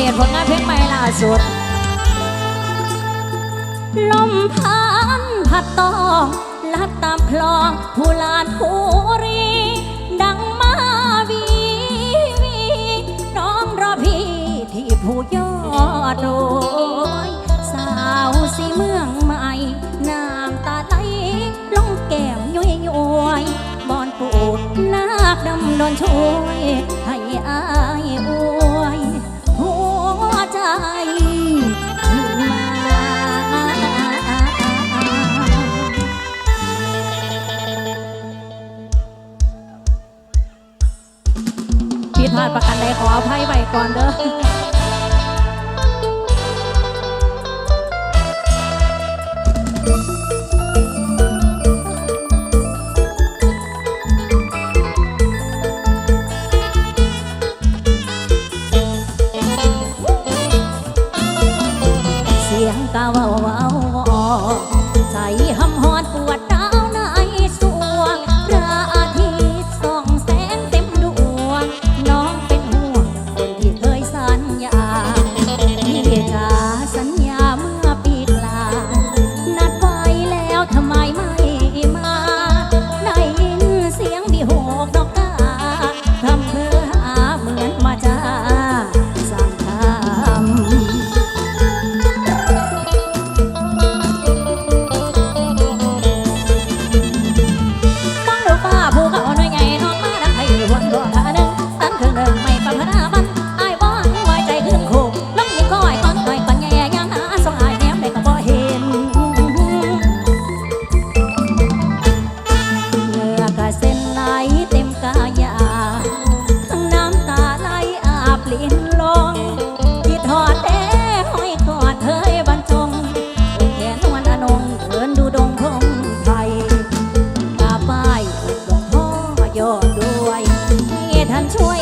เศษผลงานเพลงใหม่ล่าสุด ลมพันผัดตองลัดตามคลองผูลานผูรี ดังมาวีวีน้องรอพี่ที่ผู้ยอดโดย สาวสีเมืองใหม่ น้ำตาไหลลงแก้มย้อยย้อยบอนปูนาคดำโดนช่วย ให้อายอ ออภัยไว้ก่อนเด้อ ด้วยให้ท่านช่วย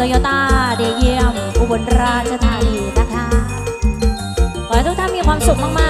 โตโยต้าเดเยี่ยม อุบลราชธานีนะคะ ขอให้ทุกท่านมีความสุขมาก ๆ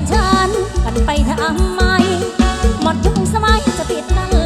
นฉันกันไปทำไมหมดยุคสมัยจะปิดนั่น